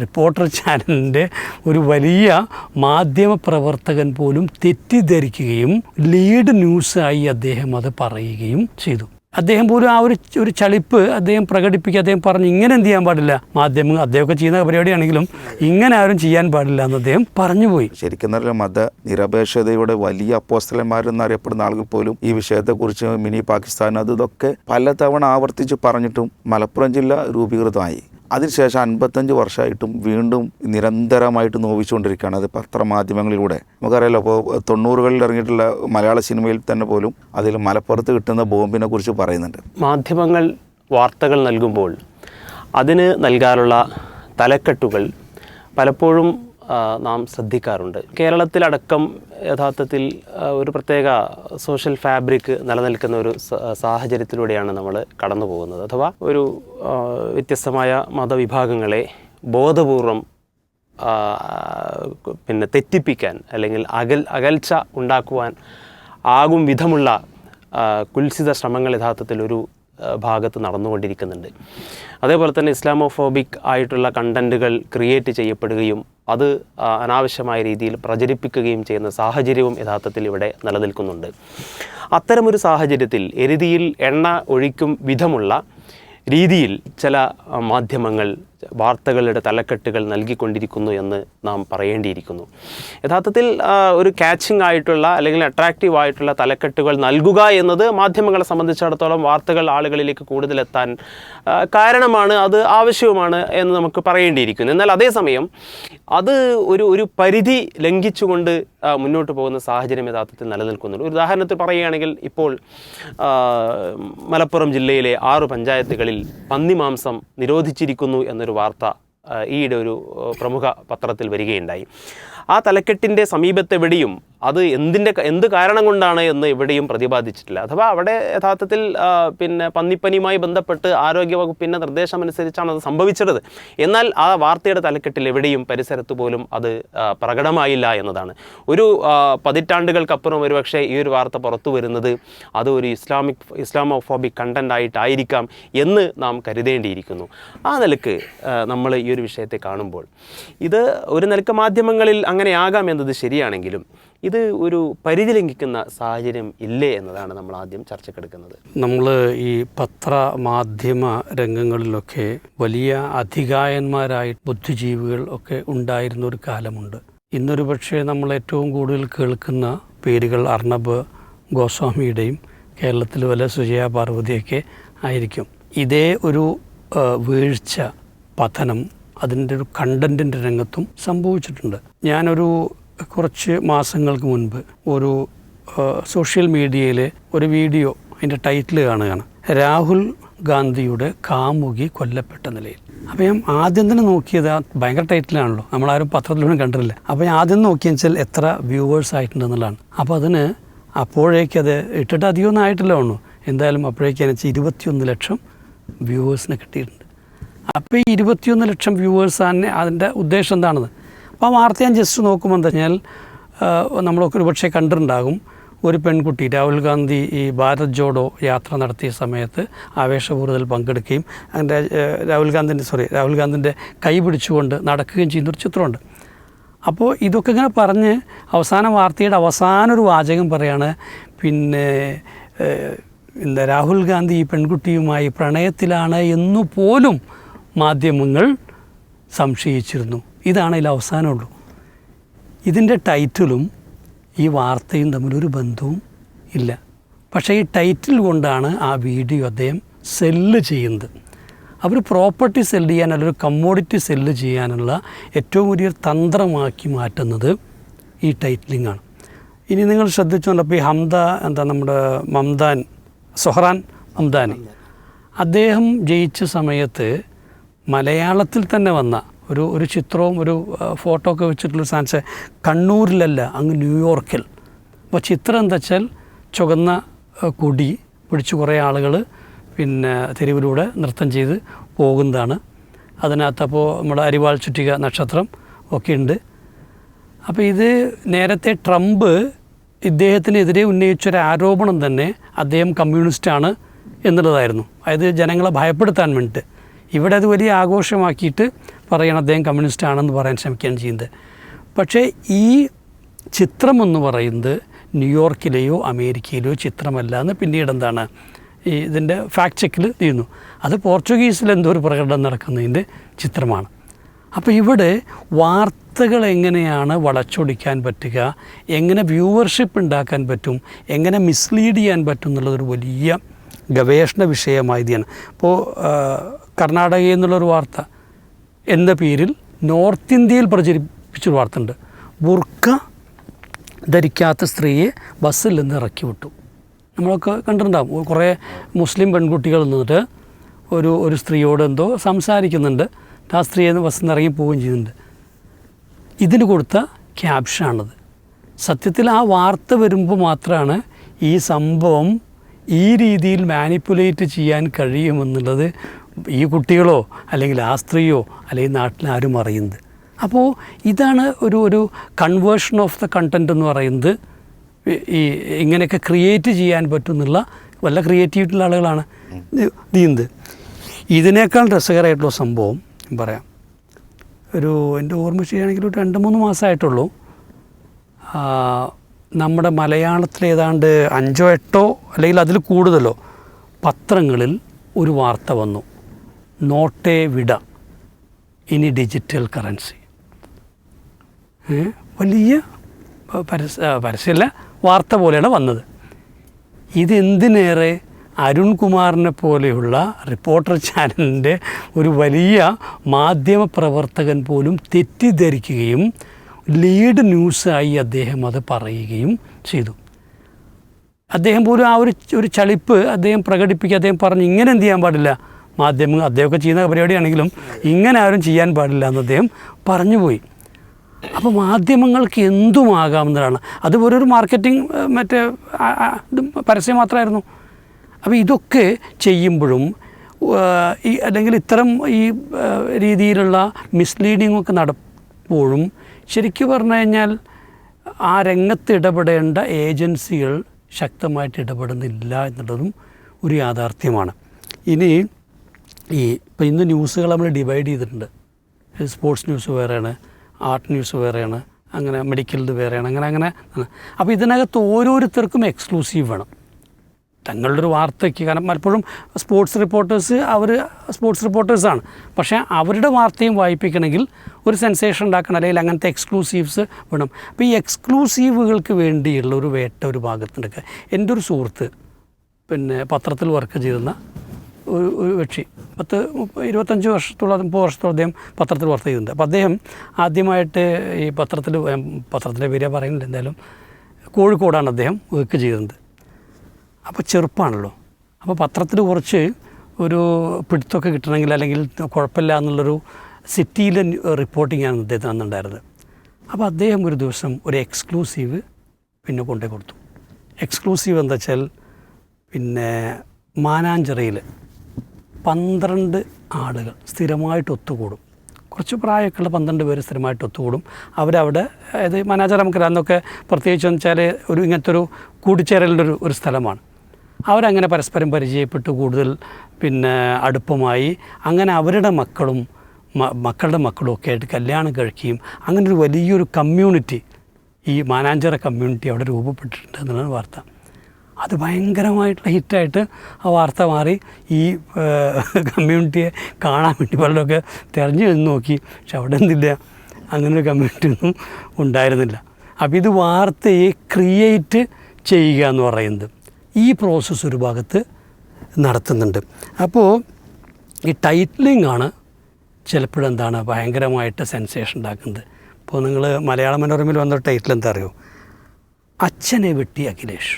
Reporter ചാനലിന്റെ ഒരു വലിയ മാധ്യമ പ്രവർത്തകൻ പോലും തെറ്റിദ്ധരിക്കുകയും ലീഡ് ന്യൂസായി അദ്ദേഹം അത് പറയുകയും ചെയ്തു. അദ്ദേഹം പോലും ആ ഒരു ഒരു ചളിപ്പ് അദ്ദേഹം പ്രകടിപ്പിക്കുക അദ്ദേഹം പറഞ്ഞു ഇങ്ങനെ എന്ത് ചെയ്യാൻ പാടില്ല? മാധ്യമങ്ങൾ അദ്ദേഹമൊക്കെ ചെയ്യുന്ന പരിപാടിയാണെങ്കിലും ഇങ്ങനെ ആരും ചെയ്യാൻ പാടില്ല എന്ന് അദ്ദേഹം പറഞ്ഞു പോയി. ശരിക്കും മത നിരപേക്ഷതയുടെ വലിയ അപ്പോസ്റ്റലന്മാരെന്നറിയപ്പെടുന്ന ആളുകൾ പോലും ഈ വിഷയത്തെക്കുറിച്ച് മിനി പാകിസ്ഥാൻ അത് ഇതൊക്കെ പലതവണ ആവർത്തിച്ച് പറഞ്ഞിട്ടും മലപ്പുറം ജില്ല രൂപീകൃതമായി. അതിനുശേഷം അൻപത്തഞ്ച് വർഷമായിട്ടും വീണ്ടും നിരന്തരമായിട്ട് നോവിച്ചുകൊണ്ടിരിക്കുകയാണ്. അത് പത്രമാധ്യമങ്ങളിലൂടെ നമുക്കറിയാലോ ഇപ്പോൾ തൊണ്ണൂറുകളിൽ ഇറങ്ങിയിട്ടുള്ള മലയാള സിനിമയിൽ തന്നെ പോലും അതിൽ മലപ്പുറത്ത് കിട്ടുന്ന ബോംബിനെ കുറിച്ച് പറയുന്നുണ്ട്. മാധ്യമങ്ങൾ വാർത്തകൾ നൽകുമ്പോൾ അതിന് നൽകാനുള്ള തലക്കെട്ടുകൾ പലപ്പോഴും നാം ശ്രദ്ധിക്കാറുണ്ട്. കേരളത്തിലടക്കം യഥാർത്ഥത്തിൽ ഒരു പ്രത്യേക സോഷ്യൽ ഫാബ്രിക് നിലനിൽക്കുന്ന ഒരു സാഹചര്യത്തിലൂടെയാണ് നമ്മൾ കടന്നു പോകുന്നത് അഥവാ ഒരു വ്യത്യസ്തമായ മതവിഭാഗങ്ങളെ ബോധപൂർവം പിന്നെ തെറ്റിപ്പിക്കാൻ അല്ലെങ്കിൽ അകൽ അകൽച്ച ഉണ്ടാക്കുവാൻ ആകും വിധമുള്ള കുൽസിത ശ്രമങ്ങൾ യഥാർത്ഥത്തിൽ ഒരു ഭാഗത്ത് നടന്നുകൊണ്ടിരിക്കുന്നുണ്ട്. അതേപോലെ തന്നെ ഇസ്ലാമോഫോബിക് ആയിട്ടുള്ള കണ്ടന്റുകൾ ക്രിയേറ്റ് ചെയ്യപ്പെടുകയും അത് അനാവശ്യമായ രീതിയിൽ പ്രചരിപ്പിക്കുകയും ചെയ്യുന്ന സാഹചര്യവും യഥാർത്ഥത്തിൽ ഇവിടെ നിലനിൽക്കുന്നുണ്ട്. അത്തരമൊരു സാഹചര്യത്തിൽ എരുതിയിൽ എണ്ണ ഒഴിക്കും വിധമുള്ള രീതിയിൽ ചില മാധ്യമങ്ങൾ വാർത്തകളുടെ തലക്കെട്ടുകൾ നൽകിക്കൊണ്ടിരിക്കുന്നു എന്ന് നാം പറയേണ്ടിയിരിക്കുന്നു. യഥാർത്ഥത്തിൽ ഒരു കാച്ചിങ് ആയിട്ടുള്ള അല്ലെങ്കിൽ അട്രാക്റ്റീവ് ആയിട്ടുള്ള തലക്കെട്ടുകൾ നൽകുക എന്നത് മാധ്യമങ്ങളെ സംബന്ധിച്ചിടത്തോളം വാർത്തകൾ ആളുകളിലേക്ക് കൂടുതലെത്താൻ കാരണമാണ് അത് ആവശ്യവുമാണ് എന്ന് നമുക്ക് പറയേണ്ടിയിരിക്കുന്നു. എന്നാൽ അതേസമയം അത് ഒരു ഒരു പരിധി ലംഘിച്ചുകൊണ്ട് മുന്നോട്ട് പോകുന്ന സാഹചര്യം യഥാർത്ഥത്തിൽ നിലനിൽക്കുന്നുണ്ട്. ഒരു ഉദാഹരണത്തിൽ പറയുകയാണെങ്കിൽ ഇപ്പോൾ മലപ്പുറം ജില്ലയിലെ ആറ് പഞ്ചായത്തുകളിൽ പന്നിമാംസം നിരോധിച്ചിരിക്കുന്നു എന്നൊരു വാർത്ത ഈയിടെ ഒരു പ്രമുഖ പത്രത്തിൽ വരികയുണ്ടായി. ആ തലക്കെട്ടിന്റെ സമീപത്തെവിടെയും അത് എന്തിന്റെ എന്ത് കാരണം കൊണ്ടാണ് എന്ന് എവിടെയും പ്രതിപാദിച്ചിട്ടില്ല. അഥവാ അവിടെ യഥാർത്ഥത്തിൽ പിന്നെ പന്നിപ്പനിയുമായി ബന്ധപ്പെട്ട് ആരോഗ്യവകുപ്പിന്റെ നിർദ്ദേശമനുസരിച്ചാണ് അത് സംഭവിച്ചത്. എന്നാൽ ആ വാർത്തയുടെ തലക്കെട്ടിൽ എവിടെയും പരിസരത്ത് പോലും അത് പ്രകടമായില്ല എന്നതാണ്. ഒരു പതിറ്റാണ്ടുകൾക്കപ്പുറം ഒരുപക്ഷെ ഈ ഒരു വാർത്ത പുറത്തു വരുന്നത് അത് ഒരു ഇസ്ലാമിക് ഇസ്ലാമോഫോബിക് കണ്ടന്റ് ആയിട്ടായിരിക്കാം എന്ന് നാം കരുതേണ്ടിയിരിക്കുന്നു. ആ നിലയ്ക്ക് നമ്മൾ ഈ ഒരു വിഷയത്തെ കാണുമ്പോൾ ഇത് ഒരു നിലയ്ക്ക് മാധ്യമങ്ങളിൽ അങ്ങനെയാകാം എന്നത് ശരിയാണെങ്കിലും ഇത് ഒരു പരിധി ലംഘിക്കുന്ന സാഹചര്യം ഇല്ലേ എന്നതാണ് നമ്മൾ ആദ്യം ചർച്ചക്കെടുക്കുന്നത്. നമ്മൾ ഈ പത്ര മാധ്യമ രംഗങ്ങളിലൊക്കെ വലിയ അധികായന്മാരായി ബുദ്ധിജീവികൾ ഒക്കെ ഉണ്ടായിരുന്ന ഒരു കാലമുണ്ട്. ഇന്നൊരു പക്ഷേ നമ്മൾ ഏറ്റവും കൂടുതൽ കേൾക്കുന്ന പേരുകൾ അർണബ് ഗോസ്വാമിയുടെയും കേരളത്തിൽ വല്ല സുജയ പാർവതിയൊക്കെ ആയിരിക്കും. ഇതേ ഒരു വീഴ്ച പതനം അതിന്റെ ഒരു കണ്ടന്റിന്റെ രംഗത്തും സംഭവിച്ചിട്ടുണ്ട്. ഞാനൊരു കുറച്ച് മാസങ്ങൾക്ക് മുൻപ് ഒരു സോഷ്യൽ മീഡിയയിൽ ഒരു വീഡിയോ അതിന്റെ ടൈറ്റിൽ കാണുകയാണ്. രാഹുൽ ഗാന്ധിയുടെ കാമുകി കൊല്ലപ്പെട്ട നിലയിൽ. അപ്പോൾ ഞാൻ ആദ്യം തന്നെ നോക്കിയത് ആ ഭയങ്കര ടൈറ്റിലാണല്ലോ. നമ്മളാരും പത്രത്തിലൊന്നും കണ്ടിട്ടില്ല. അപ്പോൾ ഞാൻ ആദ്യം നോക്കിയെന്ന് വെച്ചാൽ എത്ര വ്യൂവേഴ്സ് ആയിട്ടുണ്ടെന്നുള്ളതാണ്. അപ്പോൾ അതിന് അപ്പോഴേക്കത് ഇട്ടിട്ട് അധികമൊന്നും ആയിട്ടില്ല ഒന്നു എന്തായാലും അപ്പോഴേക്കും വെച്ചാൽ ഇരുപത്തിയൊന്ന് ലക്ഷം വ്യൂവേഴ്സിനെ കിട്ടിയിട്ടുണ്ട്. അപ്പോൾ ഈ ഇരുപത്തിയൊന്ന് ലക്ഷം വ്യൂവേഴ്സ് തന്നെ അതിന്റെ ഉദ്ദേശം എന്താണെന്ന്? അപ്പോൾ ആ വാർത്ത ഞാൻ ജസ്റ്റ് നോക്കുമ്പോൾ എന്താ വെച്ചാൽ നമ്മളൊക്കെ ഒരുപക്ഷെ കണ്ടിട്ടുണ്ടാകും. ഒരു പെൺകുട്ടി രാഹുൽ ഗാന്ധി ഈ ഭാരത് ജോഡോ യാത്ര നടത്തിയ സമയത്ത് ആവേശപൂർവത്തിൽ പങ്കെടുക്കുകയും അതിന്റെ രാഹുൽ ഗാന്ധിന്റെ സോറി രാഹുൽ ഗാന്ധിന്റെ കൈ പിടിച്ചുകൊണ്ട് നടക്കുകയും ചെയ്യുന്നൊരു ചിത്രമുണ്ട്. അപ്പോൾ ഇതൊക്കെ ഇങ്ങനെ പറഞ്ഞ് അവസാന വാർത്തയുടെ അവസാന ഒരു വാചകം പറയാണ് പിന്നെ എന്താ രാഹുൽ ഗാന്ധി ഈ പെൺകുട്ടിയുമായി പ്രണയത്തിലാണ് എന്നു പോലും മാധ്യമങ്ങൾ സംശയിച്ചിരുന്നു. ഇതാണ് അതിൽ അവസാനമുള്ളൂ ഇതിന്റെ ടൈറ്റിലും ഈ വാർത്തയും തമ്മിലൊരു ബന്ധവും ഇല്ല. പക്ഷേ ഈ ടൈറ്റിൽ കൊണ്ടാണ് ആ വീഡിയോ അദ്ദേഹം സെല്ല് ചെയ്യുന്നത്. അവർ പ്രോപ്പർട്ടി സെല്ല് ചെയ്യാൻ അല്ലെങ്കിൽ കമ്മോഡിറ്റി സെല്ല് ചെയ്യാനുള്ള ഏറ്റവും വലിയൊരു തന്ത്രമാക്കി മാറ്റുന്നത് ഈ ടൈറ്റിലിംഗ് ആണ് ഇനി നിങ്ങൾ ശ്രദ്ധിച്ചുകൊണ്ടപ്പോൾ ഈ ഹംദ എന്താ നമ്മുടെ മംദാൻ സൊഹറാൻ മംദാനി. അദ്ദേഹം ജയിച്ച സമയത്ത് മലയാളത്തിൽ തന്നെ വന്ന ഒരു ഒരു ചിത്രവും ഒരു ഫോട്ടോ ഒക്കെ വെച്ചിട്ടുള്ള സാൻസ് കണ്ണൂരിലല്ല അങ്ങ് ന്യൂയോർക്കിൽ. അപ്പോൾ ചിത്രം എന്താ വെച്ചാൽ ചുവന്ന കൊടി പിടിച്ച് കുറേ ആളുകൾ പിന്നെ തെരുവിലൂടെ നൃത്തം ചെയ്ത് പോകുന്നതാണ്. അതിനകത്തപ്പോൾ നമ്മുടെ അരിവാൾ ചുറ്റിക നക്ഷത്രം ഒക്കെ ഉണ്ട്. അപ്പോൾ ഇത് നേരത്തെ ട്രംപ് ഇദ്ദേഹത്തിനെതിരെ ഉന്നയിച്ചൊരു ആരോപണം തന്നെ അദ്ദേഹം കമ്മ്യൂണിസ്റ്റാണ് എന്നുള്ളതായിരുന്നു. അതായത് ജനങ്ങളെ ഭയപ്പെടുത്താൻ വേണ്ടിയിട്ട്. ഇവിടെ അത് വലിയ ആഘോഷമാക്കിയിട്ട് പറയണം അദ്ദേഹം കമ്മ്യൂണിസ്റ്റ് ആണെന്ന് പറയാൻ ശ്രമിക്കുകയാണ് ചെയ്യുന്നത്. പക്ഷേ ഈ ചിത്രമെന്ന് പറയുന്നത് ന്യൂയോർക്കിലെയോ അമേരിക്കയിലെയോ ചിത്രമല്ല എന്ന് പിന്നീട് എന്താണ് ഈ ഇതിന്റെ ഫാക്ട് ചെക്കിൽ ചെയ്യുന്നു. അത് പോർച്ചുഗീസിൽ എന്തോ ഒരു പ്രകടനം നടക്കുന്നതിന്റെ ചിത്രമാണ്. അപ്പോൾ ഇവിടെ വാർത്തകൾ എങ്ങനെയാണ് വളച്ചൊടിക്കാൻ പറ്റുക എങ്ങനെ വ്യൂവർഷിപ്പ് ഉണ്ടാക്കാൻ പറ്റും എങ്ങനെ മിസ്ലീഡ് ചെയ്യാൻ പറ്റും എന്നുള്ളതൊരു വലിയ ഗവേഷണ വിഷയമായതാണ് ഇപ്പോൾ കർണാടകയിൽ നിന്നുള്ളൊരു വാർത്ത. എന്ന പേരിൽ നോർത്ത് ഇന്ത്യയിൽ പ്രചരിപ്പിച്ചൊരു വാർത്ത ഉണ്ട് ബുർക്ക ധരിക്കാത്ത സ്ത്രീയെ ബസ്സിൽ നിന്ന് ഇറക്കി വിട്ടു. നമ്മളൊക്കെ കണ്ടിട്ടുണ്ടാകും കുറേ മുസ്ലിം പെൺകുട്ടികൾ നിന്നിട്ട് ഒരു ഒരു സ്ത്രീയോട് എന്തോ സംസാരിക്കുന്നുണ്ട്. ആ സ്ത്രീയെ ബസ്സിൽ നിന്ന് ഇറങ്ങി പോവുകയും ചെയ്യുന്നുണ്ട്. ഇതിന് കൊടുത്ത ക്യാപ്ഷനാണത്. സത്യത്തിൽ ആ വാർത്ത വരുമ്പോൾ മാത്രമാണ് ഈ സംഭവം ഈ രീതിയിൽ മാനിപ്പുലേറ്റ് ചെയ്യാൻ കഴിയുമെന്നുള്ളത് ഈ കുട്ടികളോ അല്ലെങ്കിൽ ആ സ്ത്രീയോ അല്ലെങ്കിൽ നാട്ടിലാരും അറിയുന്നത്. അപ്പോൾ ഇതാണ് ഒരു ഒരു കൺവേർഷൻ ഓഫ് ദ കണ്ടന്റ് എന്ന് പറയുന്നത്. ഈ- ഇങ്ങനെയൊക്കെ ക്രിയേറ്റ് ചെയ്യാൻ പറ്റുന്നുള്ള വല്ല ക്രിയേറ്റീവിറ്റിയുള്ള ആളുകളാണ് നീന്ത് ഇതിനേക്കാൾ രസകരമായിട്ടുള്ള സംഭവം പറയാം. ഒരു എന്റെ ഓർമ്മ ശരിയാണെങ്കിൽ ഒരു രണ്ട് മൂന്ന് മാസമായിട്ടുള്ളൂ. നമ്മുടെ മലയാളത്തിൽ ഏതാണ്ട് അഞ്ചോ എട്ടോ അല്ലെങ്കിൽ അതിൽ കൂടുതലോ പത്രങ്ങളിൽ ഒരു വാർത്ത വന്നു. നോട്ടേ വിട. ഇനി ഡിജിറ്റൽ കറൻസി? വലിയ പരസ്യ പരസ്യമല്ല വാർത്ത പോലെയാണ് വന്നത്. ഇതെന്തിനേറെ? അരുൺകുമാറിനെ പോലെയുള്ള റിപ്പോർട്ടർ ചാനലിന്റെ ഒരു വലിയ മാധ്യമ പ്രവർത്തകൻ പോലും തെറ്റിദ്ധരിക്കുകയും ലീഡ് ന്യൂസായി അദ്ദേഹം അത് പറയുകയും ചെയ്തു. അദ്ദേഹം പോലും ആ ഒരു ഒരു ചളിപ്പ് അദ്ദേഹം പ്രകടിപ്പിക്കുക അദ്ദേഹം പറഞ്ഞു ഇങ്ങനെ എന്ത് ചെയ്യാൻ പാടില്ല? മാധ്യമങ്ങൾ അദ്ദേഹമൊക്കെ ചെയ്യുന്ന പരിപാടിയാണെങ്കിലും ഇങ്ങനെ ആരും ചെയ്യാൻ പാടില്ല എന്ന് അദ്ദേഹം പറഞ്ഞുപോയി അപ്പോൾ മാധ്യമങ്ങൾക്ക് എന്തുമാകാമെന്നതാണ് അത് ഒരു മാർക്കറ്റിംഗ് മറ്റേ പരസ്യം മാത്രമായിരുന്നു. അപ്പോൾ ഇതൊക്കെ ചെയ്യുമ്പോഴും ഈ അല്ലെങ്കിൽ ഇത്തരം ഈ രീതിയിലുള്ള മിസ്ലീഡിംഗ് ഒക്കെ നടപ്പോഴും ശരിക്കും പറഞ്ഞു കഴിഞ്ഞാൽ ആ രംഗത്ത് ഇടപെടേണ്ട ഏജൻസികൾ ശക്തമായിട്ട് ഇടപെടുന്നില്ല എന്നുള്ളതും ഒരു യാഥാർത്ഥ്യമാണ്. ഇനി ഈ ഇപ്പോൾ ഇന്ന് ന്യൂസുകൾ നമ്മൾ ഡിവൈഡ് ചെയ്തിട്ടുണ്ട്. സ്പോർട്സ് ന്യൂസ് വേറെയാണ് ആർട്ട് ന്യൂസ് വേറെയാണ് അങ്ങനെ മെഡിക്കലിത് വേറെയാണ് അങ്ങനെ അങ്ങനെ. അപ്പോൾ ഇതിനകത്ത് ഓരോരുത്തർക്കും എക്സ്ക്ലൂസീവ് വേണം. തങ്ങളുടെ ഒരു വാർത്തയ്ക്ക് കാരണം പലപ്പോഴും സ്പോർട്സ് റിപ്പോർട്ടേഴ്സ് അവർ സ്പോർട്സ് റിപ്പോർട്ടേഴ്സാണ്. പക്ഷേ അവരുടെ വാർത്തയും വായിപ്പിക്കണമെങ്കിൽ ഒരു സെൻസേഷൻ ഉണ്ടാക്കണം അല്ലെങ്കിൽ അങ്ങനത്തെ എക്സ്ക്ലൂസീവ്സ് വേണം. അപ്പോൾ ഈ എക്സ്ക്ലൂസീവുകൾക്ക് വേണ്ടിയുള്ള ഒരു വേട്ട ഒരു ഭാഗത്തുണ്ട് എന്റെ ഒരു സുഹൃത്ത് പിന്നെ പത്രത്തിൽ വർക്ക് ചെയ്യുന്ന ഒരു ഒരു കക്ഷി പത്ത് ഇരുപത്തഞ്ച് വർഷത്തോളം മുപ്പത് വർഷത്തോളം അദ്ദേഹം പത്രത്തിൽ വർക്ക് ചെയ്യുന്നുണ്ട് അപ്പോൾ അദ്ദേഹം ആദ്യമായിട്ട് ഈ പത്രത്തിൽ പത്രത്തിന്റെ പേര് പറയുന്നില്ല എന്തായാലും കോഴിക്കോടാണ് അദ്ദേഹം വർക്ക് ചെയ്യുന്നത് അപ്പോൾ ചെറുപ്പമാണല്ലോ അപ്പോൾ പത്രത്തിൽ കുറച്ച് ഒരു പിടുത്തമൊക്കെ കിട്ടണമെങ്കിൽ അല്ലെങ്കിൽ കുഴപ്പമില്ല എന്നുള്ളൊരു സിറ്റിയിലെ റിപ്പോർട്ടിങ്ങാണ് അദ്ദേഹത്തിന് അന്നുണ്ടായിരുന്നത്. അപ്പോൾ അദ്ദേഹം ഒരു ദിവസം ഒരു എക്സ്ക്ലൂസീവ് പിന്നെ കൊണ്ടേ കൊടുത്തു. എക്സ്ക്ലൂസീവ് എന്താ വെച്ചാൽ പിന്നെ മാനാഞ്ചിറയിൽ പന്ത്രണ്ട് ആളുകൾ സ്ഥിരമായിട്ട് ഒത്തുകൂടും. കുറച്ച് പ്രായമൊക്കെയുള്ള പന്ത്രണ്ട് പേര് സ്ഥിരമായിട്ട് ഒത്തുകൂടും. അവരവിടെ അതായത് മനാചാരം നമുക്ക് അന്നൊക്കെ പ്രത്യേകിച്ച് വെച്ചാൽ ഒരു ഇങ്ങനത്തെ ഒരു കൂടിച്ചേരലിന്റെ ഒരു ഒരു സ്ഥലമാണ്. അവരങ്ങനെ പരസ്പരം പരിചയപ്പെട്ട് കൂടുതൽ പിന്നെ അടുപ്പമായി. അങ്ങനെ അവരുടെ മക്കളും മക്കളുടെ മക്കളും ഒക്കെ ആയിട്ട് കല്യാണം കഴിക്കുകയും അങ്ങനെ ഒരു വലിയൊരു കമ്മ്യൂണിറ്റി ഈ മാനാഞ്ചിറ കമ്മ്യൂണിറ്റി അവിടെ രൂപപ്പെട്ടിട്ടുണ്ട് എന്നുള്ളതാണ് വാർത്ത. അത് ഭയങ്കരമായിട്ടുള്ള ഹിറ്റായിട്ട് ആ വാർത്ത മാറി. ഈ കമ്മ്യൂണിറ്റിയെ കാണാൻ വേണ്ടി പലരൊക്കെ തിരഞ്ഞു നിന്ന് നോക്കി. പക്ഷെ അവിടെ എന്തില്ല? അങ്ങനൊരു കമ്മ്യൂണിറ്റി ഒന്നും ഉണ്ടായിരുന്നില്ല. അപ്പോൾ ഇത് വാർത്തയെ ക്രിയേറ്റ് ചെയ്യുക എന്ന് പറയുന്നത് ഈ പ്രോസസ്സ് ഒരു ഭാഗത്ത് നടത്തുന്നുണ്ട്. അപ്പോൾ ഈ ടൈറ്റിലിംഗ് ആണ് ചിലപ്പോഴെന്താണ് ഭയങ്കരമായിട്ട് സെൻസേഷൻ ഉണ്ടാക്കുന്നത്. ഇപ്പോൾ നിങ്ങൾ മലയാള മനോരമയിൽ വന്ന ടൈറ്റിൽ എന്താ അറിയോ? അച്ഛനെ വെട്ടി അഖിലേഷ്.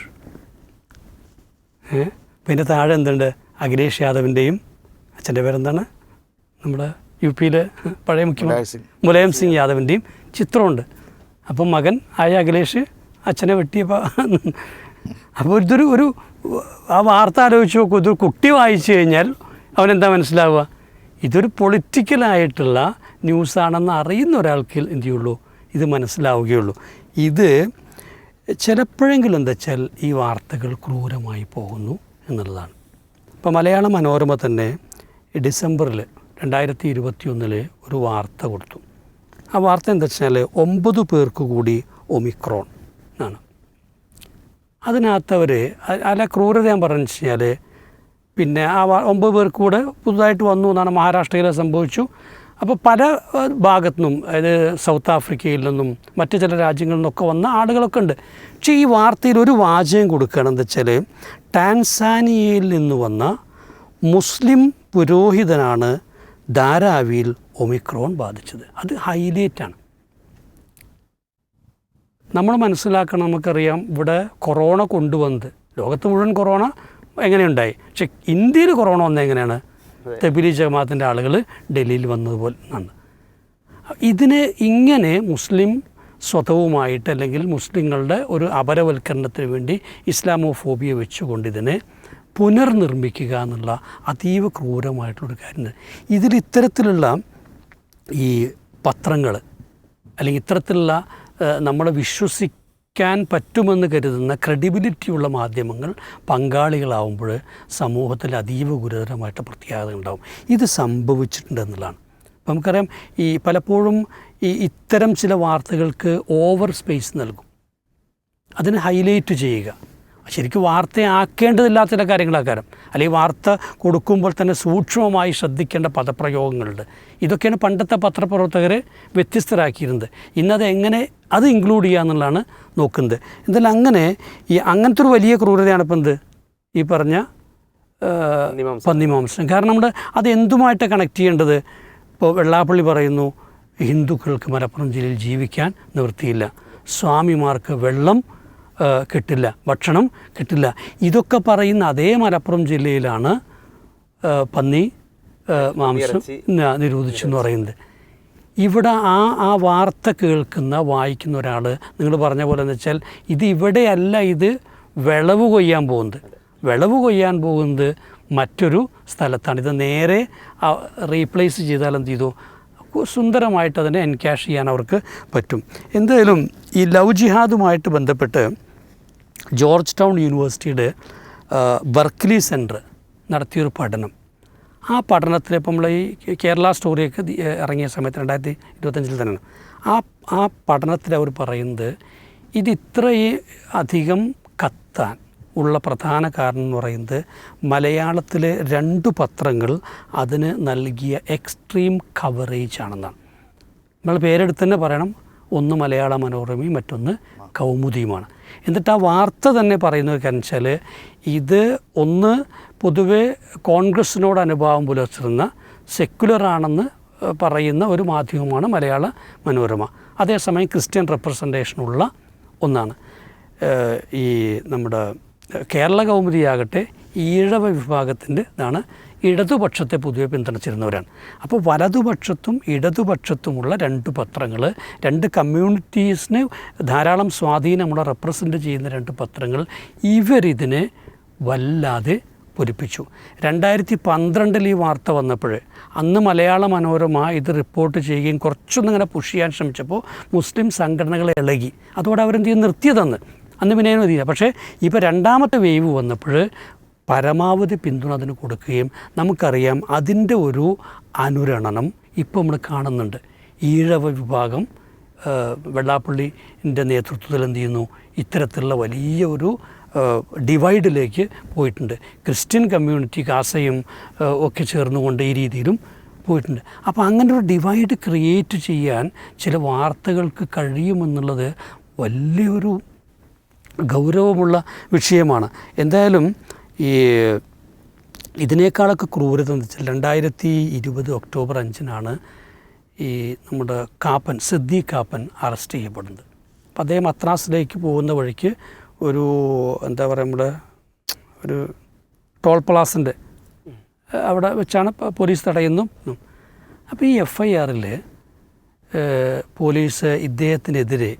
പിന്നെ താഴെ എന്തുണ്ട്? അഖിലേഷ് യാദവിന്റെയും അച്ഛന്റെ പേരെന്താണ്? നമ്മുടെ യു പിയിലെ പഴയ മുഖ്യമന്ത്രി. മുലായം സിംഗ്. യാദവിന്റെയും ചിത്രമുണ്ട്. അപ്പം മകൻ ആയ അഖിലേഷ് അച്ഛനെ വെട്ടിയപ്പോൾ അപ്പോൾ ഇതൊരു ഒരു ആ വാർത്ത ആലോചിച്ച് നോക്കൂ. ഇതൊരു കുട്ടി വായിച്ചു കഴിഞ്ഞാൽ അവനെന്താ മനസ്സിലാവുക? ഇതൊരു പൊളിറ്റിക്കലായിട്ടുള്ള ന്യൂസാണെന്ന് അറിയുന്ന ഒരാൾക്ക് എന്തു ചെയ്യുള്ളൂ? ഇത് മനസ്സിലാവുകയുള്ളൂ. ഇത് ചിലപ്പോഴെങ്കിലും എന്താ വെച്ചാൽ ഈ വാർത്തകൾ ക്രൂരമായി പോകുന്നു എന്നുള്ളതാണ്. ഇപ്പോൾ മലയാള മനോരമ തന്നെ ഡിസംബറിൽ രണ്ടായിരത്തി ഇരുപത്തി ഒന്നിൽ ഒരു വാർത്ത കൊടുത്തു. ആ വാർത്ത എന്താ വെച്ചാൽ ഒമ്പത് പേർക്ക് കൂടി ഒമിക്രോൺ എന്നാണ്. അതിനകത്ത് അവർ അല്ല ക്രൂരത ഞാൻ പറഞ്ഞു വെച്ചാൽ പിന്നെ ആ ഒമ്പത് പേർക്ക് കൂടെ പുതുതായിട്ട് വന്നു എന്നാണ് മഹാരാഷ്ട്രയിൽ സംഭവിച്ചു. അപ്പോൾ പല ഭാഗത്തു നിന്നും അതായത് സൗത്ത് ആഫ്രിക്കയിൽ നിന്നും മറ്റ് ചില രാജ്യങ്ങളിൽ നിന്നൊക്കെ വന്ന ആളുകളൊക്കെ ഉണ്ട്. പക്ഷേ ഈ വാർത്തയിൽ ഒരു വാചകം കൊടുക്കുകയാണ് എന്താ വെച്ചാൽ ടാൻസാനിയയിൽ നിന്ന് വന്ന മുസ്ലിം പുരോഹിതനാണ് ധാരാവിയിൽ ഒമിക്രോൺ ബാധിച്ചത്. അത് ഹൈലൈറ്റാണ് നമ്മൾ മനസ്സിലാക്കണം നമുക്കറിയാം ഇവിടെ കൊറോണ കൊണ്ടുവന്നത്. ലോകത്ത് മുഴുവൻ കൊറോണ എങ്ങനെയുണ്ടായി? പക്ഷെ ഇന്ത്യയിൽ കൊറോണ വന്നത് എങ്ങനെയാണ്? തെബിലി ജമാഅത്തിന്റെ ആളുകൾ ഡൽഹിയിൽ വന്നതുപോലെ ആണ്. ഇതിന് ഇങ്ങനെ മുസ്ലിം സ്വതവുമായിട്ട് അല്ലെങ്കിൽ മുസ്ലിങ്ങളുടെ ഒരു അപരവൽക്കരണത്തിന് വേണ്ടി ഇസ്ലാമോഫോബിയ വെച്ചുകൊണ്ട് ഇതിനെ പുനർനിർമ്മിക്കുക എന്നുള്ള അതീവ ക്രൂരമായിട്ടുള്ളൊരു കാര്യം ഇതിൽ ഇത്തരത്തിലുള്ള ഈ പത്രങ്ങൾ അല്ലെങ്കിൽ ഇത്തരത്തിലുള്ള നമ്മളെ നമ്മളെ വിശ്വസിക്കാൻ പറ്റുമെന്ന് കരുതുന്ന ക്രെഡിബിലിറ്റിയുള്ള മാധ്യമങ്ങൾ പങ്കാളികളാവുമ്പോൾ സമൂഹത്തിൽ അതീവ ഗുരുതരമായിട്ട് പ്രത്യാഘാതം ഉണ്ടാവും. ഇത് സംഭവിച്ചിട്ടുണ്ട് എന്നുള്ളതാണ്. നമുക്കറിയാം ഈ പലപ്പോഴും ഈ ഇത്തരം ചില വാർത്തകൾക്ക് ഓവർ സ്പേസ് നൽകും. അതിനെ ഹൈലൈറ്റ് ചെയ്യുക. ശരിക്കും വാർത്തയാക്കേണ്ടതില്ലാത്ത ചില കാര്യങ്ങളാക്കാരം അല്ലെങ്കിൽ വാർത്ത കൊടുക്കുമ്പോൾ തന്നെ സൂക്ഷ്മമായി ശ്രദ്ധിക്കേണ്ട പദപ്രയോഗങ്ങളുണ്ട്. ഇതൊക്കെയാണ് പണ്ടത്തെ പത്രപ്രവർത്തകർ വ്യത്യസ്തരാക്കിയിരുന്നത്. ഇന്നത് എങ്ങനെ അത് ഇൻക്ലൂഡ് ചെയ്യുക എന്നുള്ളതാണ് നോക്കുന്നത്. എന്തായാലും അങ്ങനെ ഈ അങ്ങനത്തെ ഒരു വലിയ ക്രൂരതയാണ് ഇപ്പം എന്ത്? ഈ പറഞ്ഞ പന്നിമാംസം. കാരണം നമ്മുടെ അത് എന്തുമായിട്ട് കണക്ട് ചെയ്യേണ്ടത്? ഇപ്പോൾ വെള്ളാപ്പള്ളി പറയുന്നു ഹിന്ദുക്കൾക്ക് മലപ്പുറം ജില്ലയിൽ ജീവിക്കാൻ നിവൃത്തിയില്ല. സ്വാമിമാർക്ക് വെള്ളം കിട്ടില്ല. ഭക്ഷണം കിട്ടില്ല. ഇതൊക്കെ പറയുന്ന അതേ മലപ്പുറം ജില്ലയിലാണ് പന്നി മാംസം നിരോധിച്ചു എന്ന് പറയുന്നത്. ഇവിടെ ആ ആ വാർത്ത കേൾക്കുന്ന വായിക്കുന്ന ഒരാൾ നിങ്ങൾ പറഞ്ഞ പോലെ എന്ന് വെച്ചാൽ ഇത് ഇവിടെയല്ല ഇത് വിളവ് കൊയ്യാൻ പോകുന്നത്. വിളവ് കൊയ്യാൻ പോകുന്നത് മറ്റൊരു സ്ഥലത്താണ്. ഇത് നേരെ റീപ്ലേസ് ചെയ്താൽ എന്ത് ചെയ്തു? സുന്ദരമായിട്ട് അതിനെ എൻക്യാഷ് ചെയ്യാൻ അവർക്ക് പറ്റും. എന്തായാലും ഈ ലവ് ജിഹാദുമായിട്ട് ബന്ധപ്പെട്ട് ജോർജ് ടൗൺ യൂണിവേഴ്സിറ്റിയുടെ ബർക്ക്ലി സെന്റർ നടത്തിയൊരു പഠനം. ആ പഠനത്തിൽ ഇപ്പം നമ്മൾ ഈ കേരള സ്റ്റോറിയൊക്കെ ഇറങ്ങിയ സമയത്ത് രണ്ടായിരത്തി ഇരുപത്തഞ്ചിൽ തന്നെയാണ്. ആ ആ പഠനത്തിൽ അവർ പറയുന്നത് ഇത് ഇത്രയും അധികം കത്താൻ ഉള്ള പ്രധാന കാരണം എന്ന് പറയുന്നത് മലയാളത്തിലെ രണ്ട് പത്രങ്ങൾ അതിന് നൽകിയ എക്സ്ട്രീം കവറേജ് ആണെന്നാണ്. നമ്മൾ പേരെടുത്ത് തന്നെ പറയണം. ഒന്ന് മലയാള മനോരമയും മറ്റൊന്ന് കൗമുദിയുമാണ്. എന്നിട്ട് ആ വാർത്ത തന്നെ പറയുന്നത് കാരണം വെച്ചാൽ ഇത് ഒന്ന് പൊതുവെ കോൺഗ്രസിനോട് അനുഭാവം പുലർത്തുന്ന സെക്യുലറാണെന്ന് പറയുന്ന ഒരു മാധ്യമമാണ് മലയാള മനോരമ. അതേസമയം ക്രിസ്ത്യൻ റെപ്രസെന്റേഷനുള്ള ഒന്നാണ്. ഈ നമ്മുടെ കേരള കൗമുദിയാകട്ടെ ഈഴവ വിഭാഗത്തിന്റെ ഇതാണ് ഇടതുപക്ഷത്തെ പൊതുവെ പിന്തുണച്ചിരുന്നവരാണ്. അപ്പോൾ വലതുപക്ഷത്തും ഇടതുപക്ഷത്തുമുള്ള രണ്ട് പത്രങ്ങൾ രണ്ട് കമ്മ്യൂണിറ്റീസിന് ധാരാളം സ്വാധീനമുള്ള റെപ്രസെന്റ് ചെയ്യുന്ന രണ്ട് പത്രങ്ങൾ ഇവരിതിനെ വല്ലാതെ പൊരിപ്പിച്ചു. രണ്ടായിരത്തി പന്ത്രണ്ടിൽ ഈ വാർത്ത വന്നപ്പോൾ അന്ന് മലയാള മനോരമ ഇത് റിപ്പോർട്ട് ചെയ്യുകയും കുറച്ചൊന്നും ഇങ്ങനെ പുഷ് ചെയ്യാൻ ശ്രമിച്ചപ്പോൾ മുസ്ലിം സംഘടനകൾ ഇളകി. അതോടെ അവരെന്ത് ചെയ്യും നിർത്തിയതെന്ന്. അന്ന് പിന്നെ മതിയില്ല പക്ഷേ ഇപ്പോൾ രണ്ടാമത്തെ വേവ് വന്നപ്പോൾ പരമാവധി പിന്തുണ അതിന് കൊടുക്കുകയും നമുക്കറിയാം അതിന്റെ ഒരു അനുരണനം ഇപ്പോൾ നമ്മൾ കാണുന്നുണ്ട്. ഈഴവ വിഭാഗം വെള്ളാപ്പള്ളിന്റെ നേതൃത്വത്തിൽ എന്ത് ചെയ്യുന്നു? ഇത്തരത്തിലുള്ള വലിയ ഒരു ഡിവൈഡിലേക്ക് പോയിട്ടുണ്ട്. ക്രിസ്ത്യൻ കമ്മ്യൂണിറ്റി കാസയും ഒക്കെ ചേർന്നുകൊണ്ട് ഈ രീതിയിലും പോയിട്ടുണ്ട്. അപ്പോൾ അങ്ങനെ ഒരു ഡിവൈഡ് ക്രിയേറ്റ് ചെയ്യാൻ ചില വാർത്തകൾക്ക് കഴിയുമെന്നുള്ളത് വലിയൊരു ഗൗരവമുള്ള വിഷയമാണ്. എന്തായാലും ഈ ഇതിനേക്കാളൊക്കെ ക്രൂരത എന്ന് വെച്ചാൽ രണ്ടായിരത്തി ഇരുപത് ഒക്ടോബർ അഞ്ചിനാണ് ഈ നമ്മുടെ കാപ്പൻ സിദ്ദി കാപ്പൻ അറസ്റ്റ് ചെയ്യപ്പെടുന്നത്. അപ്പോൾ അദ്ദേഹം മദ്രാസിലേക്ക് പോകുന്ന വഴിക്ക് ഒരു എന്താ പറയുക നമ്മുടെ ഒരു ടോൾ പ്ലാസിന്റെ അവിടെ വെച്ചാണ് പോലീസ് തടയുന്നു. അപ്പോൾ ഈ എഫ് ഐ ആറിൽ പോലീസ് ഇദ്ദേഹത്തിനെതിരെ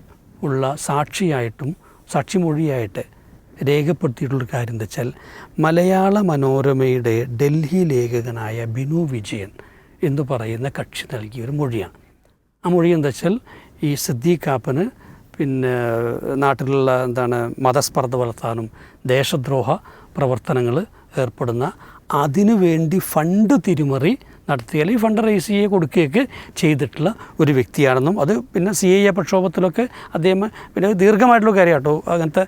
ഉള്ള സാക്ഷിയായിട്ടും സാക്ഷിമൊഴിയായിട്ട് രേഖപ്പെടുത്തിയിട്ടുള്ളൊരു കാര്യം എന്താ വെച്ചാൽ മലയാള മനോരമയുടെ ഡൽഹി ലേഖകനായ ബിനു വിജയൻ എന്ന് പറയുന്ന കക്ഷി നൽകിയ ഒരു മൊഴിയാണ്. ആ മൊഴി എന്താ വെച്ചാൽ ഈ സിദ്ദീഖാപ്പന് പിന്നെ നാട്ടിലുള്ള എന്താണ് മതസ്പർദ്ധ വളർത്താനും ദേശദ്രോഹ പ്രവർത്തനങ്ങൾ ഏർപ്പെടുന്ന അതിനു വേണ്ടി ഫണ്ട് തിരിമറി നടത്തി അല്ലെങ്കിൽ ഫണ്ട് റേസ് ചെയ്യുക കൊടുക്കുകയൊക്കെ ചെയ്തിട്ടുള്ള ഒരു വ്യക്തിയാണെന്നും അത് പിന്നെ സി ഐ എ പ്രക്ഷോഭത്തിലൊക്കെ അദ്ദേഹം പിന്നെ ദീർഘമായിട്ടുള്ള കാര്യം കേട്ടോ അങ്ങനത്തെ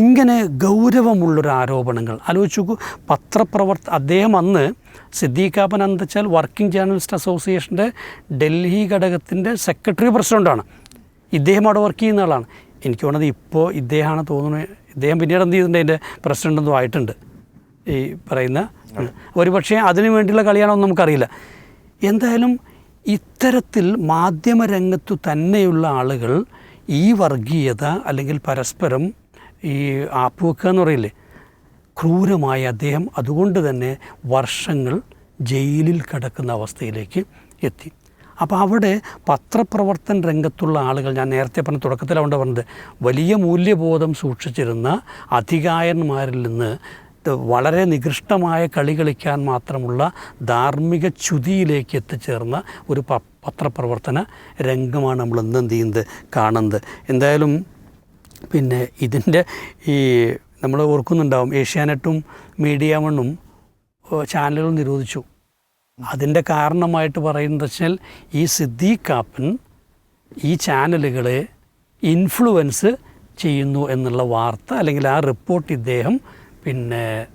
ഇങ്ങനെ ഗൗരവമുള്ളൊരു ആരോപണങ്ങൾ. ആലോചിച്ച് നോക്കൂ പത്രപ്രവർത്ത അദ്ദേഹം അന്ന് സിദ്ദീഖാബൻ എന്താച്ചാൽ വർക്കിംഗ് ജേർണലിസ്റ്റ് അസോസിയേഷന്റെ ഡൽഹി ഘടകത്തിന്റെ സെക്രട്ടറി പ്രസിഡന്റാണ് ഇദ്ദേഹം അവിടെ വർക്ക് ചെയ്യുന്ന ആളാണ്. എനിക്ക് തോന്നുന്നത് ഇപ്പോൾ ഇദ്ദേഹമാണ് തോന്നുന്നത് ഇദ്ദേഹം പിന്നീട് എന്ത് ചെയ്തിട്ടുണ്ട് അതിന്റെ പ്രസിഡന്റ് എന്തോ ആയിട്ടുണ്ട്. ഈ പറയുന്ന ഒരു പക്ഷേ അതിനു വേണ്ടിയുള്ള കളിയാണോ നമുക്കറിയില്ല. എന്തായാലും ഇത്തരത്തിൽ മാധ്യമരംഗത്തു തന്നെയുള്ള ആളുകൾ ഈ വർഗീയത അല്ലെങ്കിൽ പരസ്പരം ഈ ആപ്പുവെക്കുക എന്ന് പറയില്ലേ? ക്രൂരമായി അദ്ദേഹം അതുകൊണ്ട് തന്നെ വർഷങ്ങൾ ജയിലിൽ കിടക്കുന്ന അവസ്ഥയിലേക്ക് എത്തി. അപ്പോൾ അവിടെ പത്രപ്രവർത്തന രംഗത്തുള്ള ആളുകൾ ഞാൻ നേരത്തെ പറഞ്ഞ തുടക്കത്തിൽ അവിടെ പറഞ്ഞത് വലിയ മൂല്യബോധം സൂക്ഷിച്ചിരുന്ന അധികായന്മാരിൽ നിന്ന് വളരെ നികൃഷ്ടമായ കളി കളിക്കാൻ മാത്രമുള്ള ധാർമ്മിക ച്യുതിയിലേക്ക് എത്തിച്ചേർന്ന ഒരു പത്രപ്രവർത്തന രംഗമാണ് നമ്മൾ ഇന്ന് എന്ത് ചെയ്യുന്നത് കാണുന്നത്. എന്തായാലും പിന്നെ ഇതിന്റെ ഈ നമ്മൾ ഓർക്കുന്നുണ്ടാവും ഏഷ്യാനെറ്റും മീഡിയ വണ്ണും ചാനലുകൾ നിരോധിച്ചു. അതിന്റെ കാരണമായിട്ട് പറയുന്നത് വെച്ചാൽ ഈ സിദ്ദീഖാപ്പൻ ഈ ചാനലുകളെ ഇൻഫ്ലുവൻസ് ചെയ്യുന്നു എന്നുള്ള വാർത്ത അല്ലെങ്കിൽ ആ റിപ്പോർട്ട് ഇദ്ദേഹം പിന്നെ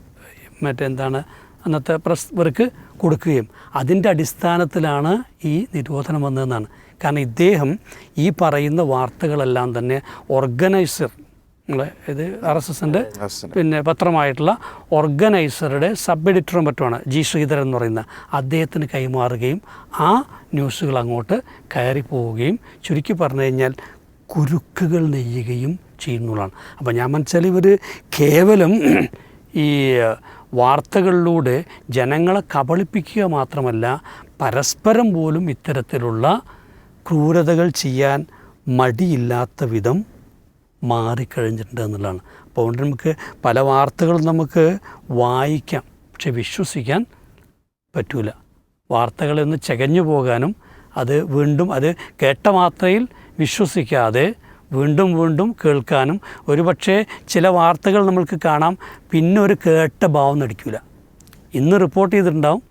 മറ്റെന്താണ് അന്നത്തെ പ്രസ് ഇവർക്ക് കൊടുക്കുകയും അതിന്റെ അടിസ്ഥാനത്തിലാണ് ഈ നിരോധനം വന്നതെന്നാണ്. കാരണം ഇദ്ദേഹം ഈ പറയുന്ന വാർത്തകളെല്ലാം തന്നെ ഓർഗനൈസർ ഇത് ആർ എസ് എസിന്റെ പിന്നെ പത്രമായിട്ടുള്ള ഓർഗനൈസറുടെ സബ് എഡിറ്ററും മറ്റുമാണ് ജി ശ്രീധരൻ എന്ന് പറയുന്ന. അദ്ദേഹത്തിന് കൈമാറുകയും ആ ന്യൂസുകൾ അങ്ങോട്ട് കയറി പോവുകയും ചുരുക്കി പറഞ്ഞു കഴിഞ്ഞാൽ കുരുക്കുകൾ നെയ്യുകയും ചെയ്യുന്നതാണ്. അപ്പോൾ ഞാൻ മനസ്സിലാൽ ഇവർ കേവലം ഈ വാർത്തകളിലൂടെ ജനങ്ങളെ കബളിപ്പിക്കുക മാത്രമല്ല പരസ്പരം പോലും ഇത്തരത്തിലുള്ള ക്രൂരതകൾ ചെയ്യാൻ മടിയില്ലാത്ത വിധം മാറിക്കഴിഞ്ഞിട്ടുണ്ട് എന്നുള്ളതാണ്. അപ്പോൾ അതുകൊണ്ട് നമുക്ക് പല വാർത്തകളും നമുക്ക് വായിക്കാം. പക്ഷെ വിശ്വസിക്കാൻ പറ്റൂല. വാർത്തകളൊന്ന് ചകഞ്ഞു പോകാനും അത് വീണ്ടും അത് കേട്ട മാത്രയിൽ വിശ്വസിക്കാതെ വീണ്ടും വീണ്ടും കേൾക്കാനും ഒരുപക്ഷേ ചില വാർത്തകൾ നമ്മൾക്ക് കാണാം പിന്നെ ഒരു കേട്ട ഭാവം നടിക്കില്ല ഇന്ന് റിപ്പോർട്ട് ചെയ്തിട്ടുണ്ടാവും.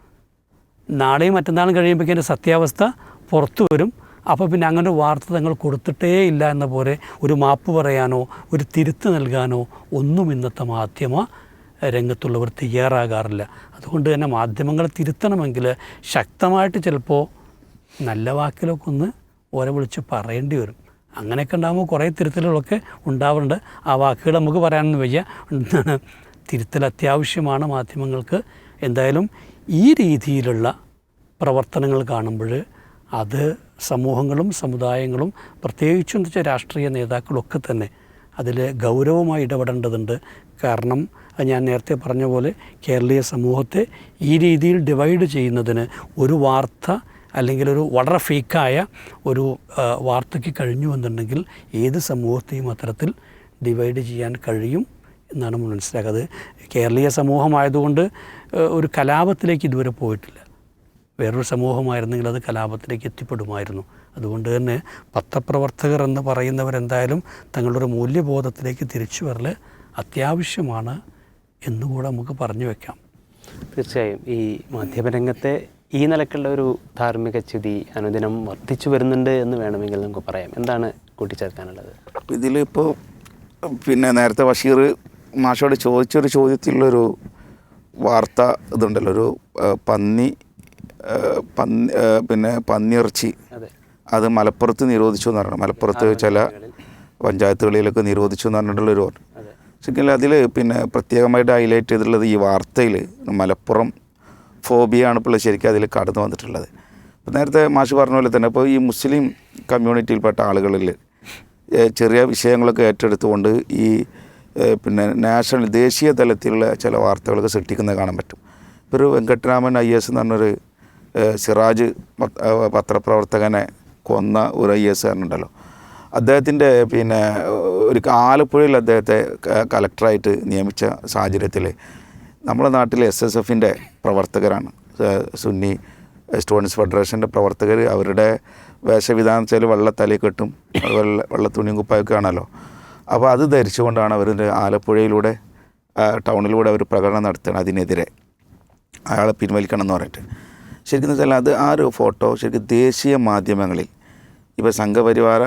നാളെയും മറ്റന്നാളും കഴിയുമ്പോഴേക്കും സത്യാവസ്ഥ പുറത്തു വരും. അപ്പോൾ പിന്നെ അങ്ങനെ വാർത്ത തങ്ങൾ കൊടുത്തിട്ടേ ഇല്ല എന്ന പോലെ ഒരു മാപ്പ് പറയാനോ ഒരു തിരുത്ത് നൽകാനോ ഒന്നും ഇന്നത്തെ മാധ്യമ രംഗത്തുള്ളവർ തയ്യാറാകാറില്ല. അതുകൊണ്ട് തന്നെ മാധ്യമങ്ങളെ തിരുത്തണമെങ്കിൽ ശക്തമായിട്ട് ചിലപ്പോൾ നല്ല വാക്കിലൊക്കെ ഒന്ന് ഓരെ വിളിച്ച് പറയേണ്ടി വരും. അങ്ങനെയൊക്കെ ഉണ്ടാകുമ്പോൾ കുറേ തിരുത്തലുകളൊക്കെ ഉണ്ടാവുന്നുണ്ട് ആ വാക്കുകൾ നമുക്ക് പറയാനൊന്നും വയ്യ. തിരുത്തൽ അത്യാവശ്യമാണ് മാധ്യമങ്ങൾക്ക്. എന്തായാലും ഈ രീതിയിലുള്ള പ്രവർത്തനങ്ങൾ കാണുമ്പോൾ അത് സമൂഹങ്ങളും സമുദായങ്ങളും പ്രത്യേകിച്ചും എന്താ വെച്ചാൽ രാഷ്ട്രീയ നേതാക്കളൊക്കെ തന്നെ അതിൽ ഗൗരവമായി ഇടപെടേണ്ടതുണ്ട്. കാരണം ഞാൻ നേരത്തെ പറഞ്ഞ പോലെ കേരളീയ സമൂഹത്തെ ഈ രീതിയിൽ ഡിവൈഡ് ചെയ്യുന്നതിന് ഒരു വാർത്ത അല്ലെങ്കിൽ ഒരു വളരെ ഫേക്കായ ഒരു വാർത്തയ്ക്ക് കഴിഞ്ഞു എന്നുണ്ടെങ്കിൽ ഏത് സമൂഹത്തെയും അത്തരത്തിൽ ഡിവൈഡ് ചെയ്യാൻ കഴിയും എന്നാണ് മനസ്സിലാക്കുന്നത്. കേരളീയ സമൂഹമായതുകൊണ്ട് ഒരു കലാപത്തിലേക്ക് ഇതുവരെ പോയിട്ടില്ല. വേറൊരു സമൂഹമായിരുന്നെങ്കിൽ അത് കലാപത്തിലേക്ക് എത്തിപ്പെടുമായിരുന്നു. അതുകൊണ്ട് തന്നെ പത്രപ്രവർത്തകർ എന്ന് പറയുന്നവരെന്തായാലും തങ്ങളുടെ ഒരു മൂല്യബോധത്തിലേക്ക് തിരിച്ചു വരൽ അത്യാവശ്യമാണ് എന്നുകൂടെ നമുക്ക് പറഞ്ഞു വെക്കാം. തീർച്ചയായും. ഈ മാധ്യമരംഗത്തെ ഈ നിലക്കുള്ള ഒരു ധാർമ്മിക ച്യുതി അനുദിനം വർദ്ധിച്ചു വരുന്നുണ്ട് എന്ന് വേണമെങ്കിൽ നമുക്ക് പറയാം. എന്താണ് കൂട്ടിച്ചേർക്കാനുള്ളത്? ഇതിലിപ്പോൾ പിന്നെ നേരത്തെ ബഷീർ മാഷോട് ചോദിച്ചൊരു ചോദ്യത്തിലുള്ളൊരു വാർത്ത ഇതുണ്ടല്ലോ. ഒരു പന്നി പന്നി പിന്നെ പന്നിയിറച്ചി. അതെ. അത് മലപ്പുറത്ത് നിരോധിച്ചു എന്ന് പറഞ്ഞു മലപ്പുറത്ത് ചില പഞ്ചായത്തുകളിലൊക്കെ നിരോധിച്ചു എന്ന് പറഞ്ഞിട്ടുള്ളൊരു ശരിക്കും അതിൽ പിന്നെ പ്രത്യേകമായിട്ട് ഹൈലൈറ്റ് ചെയ്തിട്ടുള്ളത് ഈ വാർത്തയിൽ മലപ്പുറം ഫോബിയാണ് ഇപ്പോൾ ശരിക്കും അതിൽ കടന്നു വന്നിട്ടുള്ളത്. ഇപ്പോൾ നേരത്തെ മാഷ് പറഞ്ഞ പോലെ തന്നെ ഇപ്പോൾ ഈ മുസ്ലിം കമ്മ്യൂണിറ്റിയിൽപ്പെട്ട ആളുകളിൽ ചെറിയ വിഷയങ്ങളൊക്കെ ഏറ്റെടുത്തുകൊണ്ട് ഈ പിന്നെ നാഷണൽ ദേശീയ തലത്തിലുള്ള ചില വാർത്തകളൊക്കെ സൃഷ്ടിക്കുന്നത് കാണാൻ പറ്റും. ഇപ്പോൾ ഒരു വെങ്കട്ടരാമൻ ഐ എസ് എന്ന് പറഞ്ഞൊരു സിറാജ് പത്രപ്രവർത്തകനെ കൊന്ന ഒരു ഐ എസ് കാരനുണ്ടല്ലോ. അദ്ദേഹത്തിന്റെ പിന്നെ ഒരു ആലപ്പുഴയിൽ അദ്ദേഹത്തെ കലക്ടറായിട്ട് നിയമിച്ച സാഹചര്യത്തിൽ നമ്മുടെ നാട്ടിലെ എസ് എസ് എഫിന്റെ പ്രവർത്തകരാണ്. സുന്നി സ്റ്റുഡൻസ് ഫെഡറേഷന്റെ പ്രവർത്തകർ. അവരുടെ വേഷവിധാനം വെച്ചാൽ വെള്ളത്തലയിൽ കെട്ടും വെള്ള വെള്ള തുണിയും കുപ്പായൊക്കെ ആണല്ലോ അപ്പോൾ അത് ധരിച്ചുകൊണ്ടാണ് അവർ ആലപ്പുഴയിലൂടെ ടൗണിലൂടെ അവർ പ്രകടനം നടത്തുന്നത് അതിനെതിരെ. അയാളെ പിൻവലിക്കണം എന്ന് പറഞ്ഞിട്ട്. ശരിക്കും വെച്ചാൽ അത് ആ ഒരു ഫോട്ടോ ശരിക്കും ദേശീയ മാധ്യമങ്ങളിൽ ഇപ്പോൾ സംഘപരിവാര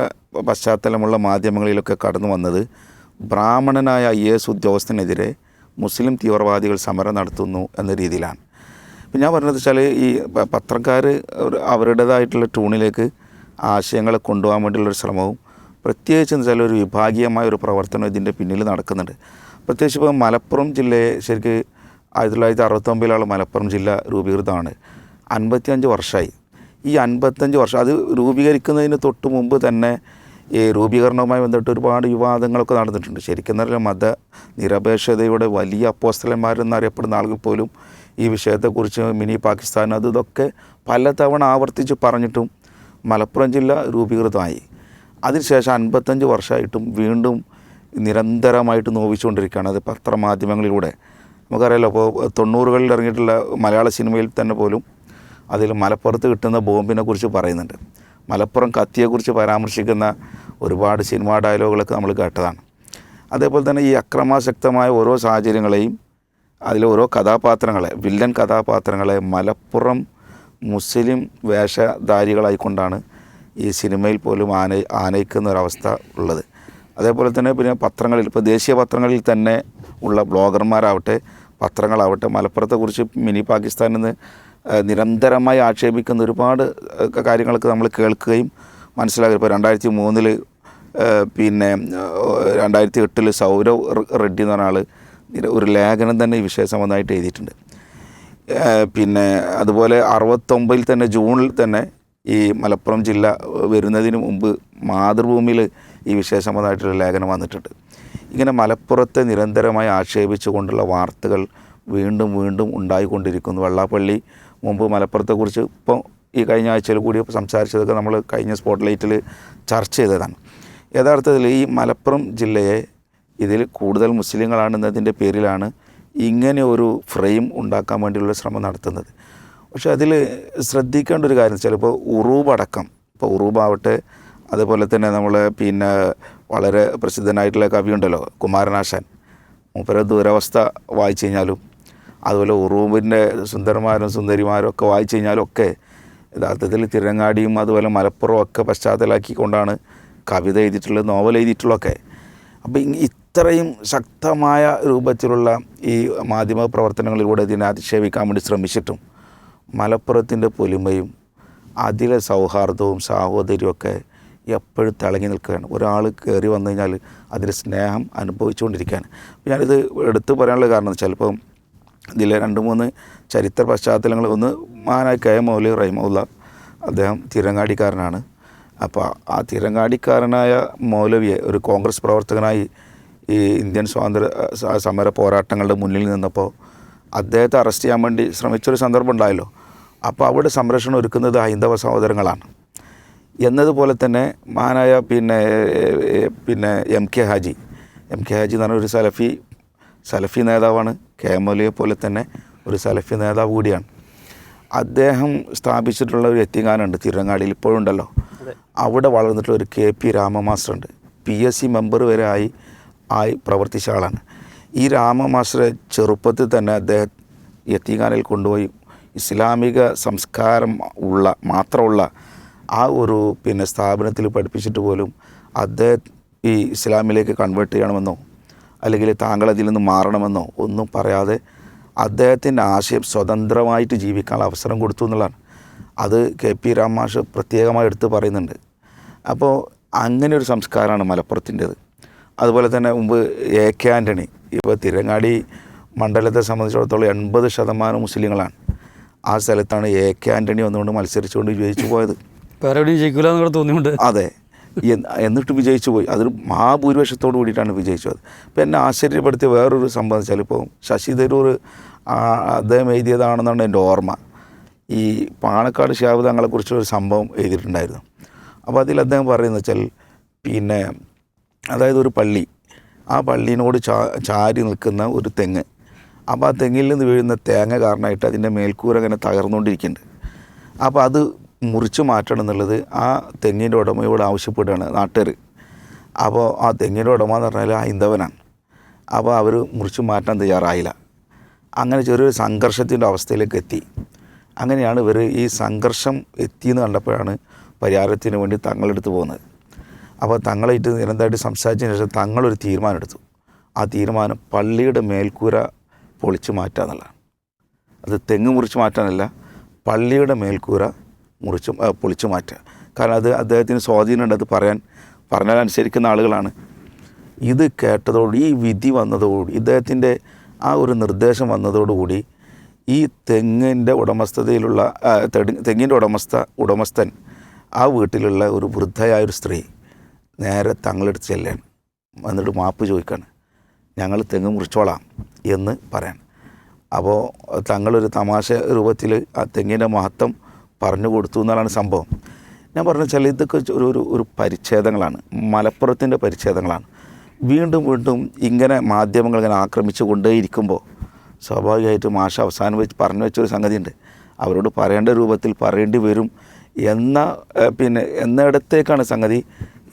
പശ്ചാത്തലമുള്ള മാധ്യമങ്ങളിലൊക്കെ കടന്നു വന്നത് ബ്രാഹ്മണനായ ഐ എസ് ഉദ്യോഗസ്ഥനെതിരെ മുസ്ലിം തീവ്രവാദികൾ സമരം നടത്തുന്നു എന്ന രീതിയിലാണ്. ഇപ്പം ഞാൻ പറഞ്ഞത് വെച്ചാൽ ഈ പത്രക്കാർ അവരുടേതായിട്ടുള്ള ട്യൂണിലേക്ക് ആശയങ്ങളെ കൊണ്ടുപോകാൻ വേണ്ടിയുള്ളൊരു ശ്രമവും പ്രത്യേകിച്ച് എന്ന് വെച്ചാൽ ഒരു വിഭാഗീയമായ ഒരു പ്രവർത്തനം ഇതിന്റെ പിന്നിൽ നടക്കുന്നുണ്ട്. പ്രത്യേകിച്ച് ഇപ്പോൾ മലപ്പുറം ജില്ലയെ ശരിക്ക് ആയിരത്തി തൊള്ളായിരത്തി അറുപത്തൊമ്പതിലുള്ള മലപ്പുറം ജില്ല രൂപീകൃതമാണ്. അൻപത്തിയഞ്ച് വർഷമായി ഈ അൻപത്തഞ്ച് വർഷം അത് രൂപീകരിക്കുന്നതിന് തൊട്ട് മുമ്പ് തന്നെ ഈ രൂപീകരണവുമായി ബന്ധപ്പെട്ട് ഒരുപാട് വിവാദങ്ങളൊക്കെ നടന്നിട്ടുണ്ട്. ശരിക്കും പറഞ്ഞാൽ മത നിരപേക്ഷതയുടെ വലിയ അപ്പോസ്തലന്മാരെന്നറിയപ്പെടുന്ന ആളുകൾ പോലും ഈ വിഷയത്തെക്കുറിച്ച് മിനി പാകിസ്ഥാൻ അത് ഇതൊക്കെ പലതവണ ആവർത്തിച്ച് പറഞ്ഞിട്ടും മലപ്പുറം ജില്ല രൂപീകൃതമായി. അതിനുശേഷം അൻപത്തഞ്ച് വർഷമായിട്ടും വീണ്ടും നിരന്തരമായിട്ട് നോവിച്ചുകൊണ്ടിരിക്കുകയാണ്. അത് പത്രമാധ്യമങ്ങളിലൂടെ. നമുക്കറിയാലോ ഇപ്പോൾ തൊണ്ണൂറുകളിൽ ഇറങ്ങിയിട്ടുള്ള മലയാള സിനിമയിൽ തന്നെ പോലും അതിൽ മലപ്പുറത്ത് കിട്ടുന്ന ബോംബിനെ കുറിച്ച് പറയുന്നുണ്ട്. മലപ്പുറം കത്തിയെക്കുറിച്ച് പരാമർശിക്കുന്ന ഒരുപാട് സിനിമാ ഡയലോഗുകളൊക്കെ നമ്മൾ കേട്ടതാണ്. അതേപോലെ തന്നെ ഈ അക്രമാസക്തമായ ഓരോ സാഹചര്യങ്ങളെയും അതിലെ ഓരോ കഥാപാത്രങ്ങളെ വില്ലൻ കഥാപാത്രങ്ങളെ മലപ്പുറം മുസ്ലിം വേഷധാരികളായിക്കൊണ്ടാണ് ഈ സിനിമയിൽ പോലും ആന ആനയിക്കുന്ന ഒരവസ്ഥ ഉള്ളത്. അതേപോലെ തന്നെ പിന്നെ പത്രങ്ങളിൽ ഇപ്പോൾ ദേശീയ പത്രങ്ങളിൽ തന്നെ ഉള്ള ബ്ലോഗർമാരാവട്ടെ പത്രങ്ങളാവട്ടെ മലപ്പുറത്തെക്കുറിച്ച് മിനി പാകിസ്ഥാനിൽ ഏഹ്, നിരന്തരമായി ആക്ഷേപിക്കുന്ന ഒരുപാട് കാര്യങ്ങളൊക്കെ നമ്മൾ കേൾക്കുകയും മനസ്സിലാക്കുക ഇപ്പോൾ രണ്ടായിരത്തി മൂന്നിൽ പിന്നെ രണ്ടായിരത്തി എട്ടിൽ സൗരവ് റെഡ്ഡി എന്ന് പറഞ്ഞ ആൾ ഒരു ലേഖനം തന്നെ ഈ വിഷയ സംബന്ധമായിട്ട് എഴുതിയിട്ടുണ്ട്. പിന്നെ അതുപോലെ അറുപത്തൊമ്പതിൽ തന്നെ ജൂണിൽ തന്നെ ഈ മലപ്പുറം ജില്ല വരുന്നതിന് മുമ്പ് മാതൃഭൂമിയിൽ ഈ വിഷയ സംബന്ധമായിട്ടുള്ള ലേഖനം വന്നിട്ടുണ്ട്. ഇങ്ങനെ മലപ്പുറത്തെ നിരന്തരമായി ആക്ഷേപിച്ചുകൊണ്ടുള്ള വാർത്തകൾ വീണ്ടും വീണ്ടും ഉണ്ടായിക്കൊണ്ടിരിക്കുന്നു. വെള്ളാപ്പള്ളി മുമ്പ് മലപ്പുറത്തെക്കുറിച്ച് ഇപ്പോൾ ഈ കഴിഞ്ഞ ആഴ്ചയിൽ കൂടി സംസാരിച്ചതൊക്കെ നമ്മൾ കഴിഞ്ഞ സ്പോട്ട് ലൈറ്റിൽ ചർച്ച ചെയ്തതാണ്. യഥാർത്ഥത്തിൽ ഈ മലപ്പുറം ജില്ലയെ ഇതിൽ കൂടുതൽ മുസ്ലിങ്ങളാണെന്നതിന്റെ പേരിലാണ് ഇങ്ങനെ ഒരു ഫ്രെയിം ഉണ്ടാക്കാൻ വേണ്ടിയുള്ള ശ്രമം നടത്തുന്നത്. പക്ഷേ അതിൽ ശ്രദ്ധിക്കേണ്ട ഒരു കാര്യം ചിലപ്പോൾ ഉറൂബടക്കം ഇപ്പോൾ ഉറൂബാവട്ടെ അതുപോലെ തന്നെ നമ്മൾ പിന്നെ വളരെ പ്രസിദ്ധനായിട്ടുള്ള കവിയുണ്ടല്ലോ കുമാരനാശാൻ. മൂപ്പര ദുരവസ്ഥ വായിച്ചു കഴിഞ്ഞാലും അതുപോലെ ഉറൂബിന്റെ സുന്ദരന്മാരും സുന്ദരിമാരും ഒക്കെ വായിച്ചു കഴിഞ്ഞാലൊക്കെ യഥാർത്ഥത്തിൽ തിരങ്ങാടിയും അതുപോലെ മലപ്പുറം ഒക്കെ പശ്ചാത്തലാക്കിക്കൊണ്ടാണ് കവിത എഴുതിയിട്ടുള്ളത് നോവൽ എഴുതിയിട്ടുള്ളതൊക്കെ. അപ്പോൾ ഇത്രയും ശക്തമായ രൂപത്തിലുള്ള ഈ മാധ്യമ പ്രവർത്തനങ്ങളിലൂടെ ഇതിനെ അധിക്ഷേപിക്കാൻ വേണ്ടി ശ്രമിച്ചിട്ടും മലപ്പുറത്തിന്റെ പൊലിമയും അതിലെ സൗഹാർദ്ദവും സാഹോദര്യവും ഒക്കെ എപ്പോഴും തിളങ്ങി നിൽക്കുകയാണ്. ഒരാൾ കയറി വന്നു കഴിഞ്ഞാൽ അതിൽ സ്നേഹം അനുഭവിച്ചുകൊണ്ടിരിക്കുകയാണ്. ഞാനിത് എടുത്തു പറയാനുള്ള കാരണം ചിലപ്പം ഇതിലെ രണ്ട് മൂന്ന് ചരിത്ര പശ്ചാത്തലങ്ങൾ ഒന്ന് മഹാനായ കെ മൗലി റഹിമുല്ല അദ്ദേഹം തിരങ്ങാടിക്കാരനാണ്. അപ്പോൾ ആ തിരങ്ങാടിക്കാരനായ മൗലവിയെ ഒരു കോൺഗ്രസ് പ്രവർത്തകനായി ഈ ഇന്ത്യൻ സ്വാതന്ത്ര്യ സമര പോരാട്ടങ്ങളുടെ മുന്നിൽ നിന്നപ്പോൾ അദ്ദേഹത്തെ അറസ്റ്റ് ചെയ്യാൻ വേണ്ടി ശ്രമിച്ചൊരു സന്ദർഭം ഉണ്ടായല്ലോ. അപ്പോൾ അവിടെ സംരക്ഷണം ഒരുക്കുന്നത് ഹൈന്ദവ സഹോദരങ്ങളാണ്. എന്നതുപോലെ തന്നെ മഹാനായ പിന്നെ പിന്നെ M K Haji. M K Haji എന്ന് പറഞ്ഞ ഒരു സലഫി സലഫി നേതാവാണ്. കെ എം ഒലിയെ പോലെ തന്നെ ഒരു സലഫി നേതാവ് കൂടിയാണ്. അദ്ദേഹം സ്ഥാപിച്ചിട്ടുള്ള ഒരു എത്തിങ്ങാനുണ്ട് തിരുവങ്ങാടിയിൽ ഇപ്പോഴുണ്ടല്ലോ അവിടെ വളർന്നിട്ടുള്ള ഒരു കെ പി രാമമാസ്റ്റർ ഉണ്ട് പി എസ് സി മെമ്പർ വരെ ആയി ആയി പ്രവർത്തിച്ച ആളാണ്. ഈ രാമമാസ്റ്ററെ ചെറുപ്പത്തിൽ തന്നെ അദ്ദേഹം എത്തിങ്ങാനിൽ കൊണ്ടുപോയി ഇസ്ലാമിക സംസ്കാരം ഉള്ള മാത്രമുള്ള ആ ഒരു പിന്നെ സ്ഥാപനത്തിൽ പഠിപ്പിച്ചിട്ട് പോലും അദ്ദേഹം ഈ ഇസ്ലാമിലേക്ക് കൺവേർട്ട് ചെയ്യണമെന്നോ അല്ലെങ്കിൽ താങ്കൾ അതിൽ നിന്ന് മാറണമെന്നോ ഒന്നും പറയാതെ അദ്ദേഹത്തിന്റെ ആശയം സ്വതന്ത്രമായിട്ട് ജീവിക്കാനുള്ള അവസരം കൊടുത്തു എന്നുള്ളതാണ്. അത് കെ പി രാമാഷ് പ്രത്യേകമായി എടുത്ത് പറയുന്നുണ്ട്. അപ്പോൾ അങ്ങനെ ഒരു സംസ്കാരമാണ് മലപ്പുറത്തിന്റേത്. അതുപോലെ തന്നെ മുമ്പ് എ കെ ആന്റണി ഇപ്പോൾ തിരങ്ങാടി മണ്ഡലത്തെ സംബന്ധിച്ചിടത്തോളം എൺപത് ശതമാനം മുസ്ലിങ്ങളാണ്. ആ സ്ഥലത്താണ് എ കെ ആന്റണി വന്നുകൊണ്ട് മത്സരിച്ചുകൊണ്ട് വിജയിച്ചു പോയത്. വേറെ എവിടെയും ജയിക്കില്ല എന്നൊക്കെ തോന്നിയുണ്ട് അതെ. എന്നിട്ട് വിജയിച്ചു പോയി. അതൊരു മഹാഭൂരിപക്ഷത്തോട് കൂടിയിട്ടാണ് വിജയിച്ചത്. അപ്പോൾ എന്നെ ആശ്ചര്യപ്പെടുത്തിയ വേറൊരു സംഭവം വെച്ചാൽ ഇപ്പോൾ ശശി തരൂർ അദ്ദേഹം എഴുതിയതാണെന്നാണ് എന്റെ ഓർമ്മ. ഈ പാണക്കാട് ഷിഹാബ് തങ്ങളെക്കുറിച്ചൊരു സംഭവം എഴുതിയിട്ടുണ്ടായിരുന്നു. അപ്പോൾ അതിൽ അദ്ദേഹം പറയുന്നത് വെച്ചാൽ പിന്നെ അതായത് ഒരു പള്ളി. ആ പള്ളിനോട് ചാ ചാരി നിൽക്കുന്ന ഒരു തെങ്ങ്. അപ്പോൾ ആ തെങ്ങിൽ നിന്ന് വീഴുന്ന തേങ്ങ കാരണമായിട്ട് അതിന്റെ മേൽക്കൂര അങ്ങനെ തകർന്നുകൊണ്ടിരിക്കുന്നുണ്ട്. അപ്പോൾ അത് മുറിച്ച് മാറ്റണം എന്നുള്ളത് ആ തെങ്ങിന്റെ ഉടമയോട് ആവശ്യപ്പെടുകയാണ് നാട്ടുകാർ. അപ്പോൾ ആ തെങ്ങിന്റെ ഉടമ എന്ന് പറഞ്ഞാൽ ആ ഹൈന്ദവനാണ് അപ്പോൾ അവർ മുറിച്ച് മാറ്റാൻ തയ്യാറായില്ല. അങ്ങനെ ചെറിയൊരു സംഘർഷത്തിന്റെ അവസ്ഥയിലേക്ക് എത്തി. അങ്ങനെയാണ് ഇവർ ഈ സംഘർഷം എത്തിയെന്ന് കണ്ടപ്പോഴാണ് പരിഹാരത്തിന് വേണ്ടി തങ്ങളെടുത്ത് പോകുന്നത്. അപ്പോൾ തങ്ങളായിട്ട് നിരന്തരമായിട്ട് സംസാരിച്ചതിന് ശേഷം തങ്ങളൊരു തീരുമാനം എടുത്തു. ആ തീരുമാനം പള്ളിയുടെ മേൽക്കൂര പൊളിച്ചു മാറ്റുക എന്നുള്ളതാണ്. അത് തെങ്ങ് മുറിച്ച് മാറ്റാനല്ല പള്ളിയുടെ മേൽക്കൂര മുറിച്ച് പൊളിച്ചു മാറ്റുക. കാരണം അത് അദ്ദേഹത്തിന് സ്വാധീനമുണ്ട്. അത് പറയാൻ പറഞ്ഞാൽ അനുസരിക്കുന്ന ആളുകളാണ്. ഇത് കേട്ടതോടുകൂടി ഈ വിധി വന്നതോടുകൂടി ഇദ്ദേഹത്തിന്റെ ആ ഒരു നിർദ്ദേശം വന്നതോടുകൂടി ഈ തെങ്ങിന്റെ ഉടമസ്ഥതയിലുള്ള തെങ്ങിന്റെ ഉടമസ്ഥ ഉടമസ്ഥൻ ആ വീട്ടിലുള്ള ഒരു വൃദ്ധയായ ഒരു സ്ത്രീ നേരെ തങ്ങളെടുത്ത് ചെല്ലാണ്. എന്നിട്ട് മാപ്പ് ചോദിക്കാണ്. ഞങ്ങൾ തെങ്ങ് മുറിച്ചോളാം എന്ന് പറയാൻ. അപ്പോൾ തങ്ങളൊരു തമാശ രൂപത്തിൽ ആ തെങ്ങിന്റെ മഹത്വം പറഞ്ഞു കൊടുത്തു എന്നാണ് സംഭവം. ഞാൻ പറഞ്ഞു വെച്ചാൽ ഇതൊക്കെ ഒരു ഒരു ഒരു പരിച്ഛേദങ്ങളാണ്. മലപ്പുറത്തിന്റെ പരിച്ഛേദങ്ങളാണ്. വീണ്ടും വീണ്ടും ഇങ്ങനെ മാധ്യമങ്ങൾ ഇങ്ങനെ ആക്രമിച്ചു കൊണ്ടേയിരിക്കുമ്പോൾ സ്വാഭാവികമായിട്ടും മാഷ അവസാനം വെച്ച് പറഞ്ഞു വെച്ചൊരു സംഗതിയുണ്ട്. അവരോട് പറയേണ്ട രൂപത്തിൽ പറയേണ്ടി വരും എന്ന പിന്നെ എന്നിടത്തേക്കാണ് സംഗതി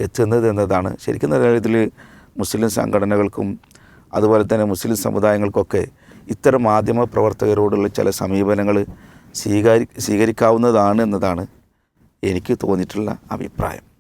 എത്തുന്നത് എന്നതാണ്. ശരിക്കും ഇതിൽ മുസ്ലിം സംഘടനകൾക്കും അതുപോലെ തന്നെ മുസ്ലിം സമുദായങ്ങൾക്കൊക്കെ ഇത്തരം മാധ്യമ പ്രവർത്തകരോടുള്ള ചില സമീപനങ്ങൾ സ്വീകാരി സ്വീകരിക്കാവുന്നതാണ് എന്നതാണ് എനിക്ക് തോന്നിയിട്ടുള്ള അഭിപ്രായം.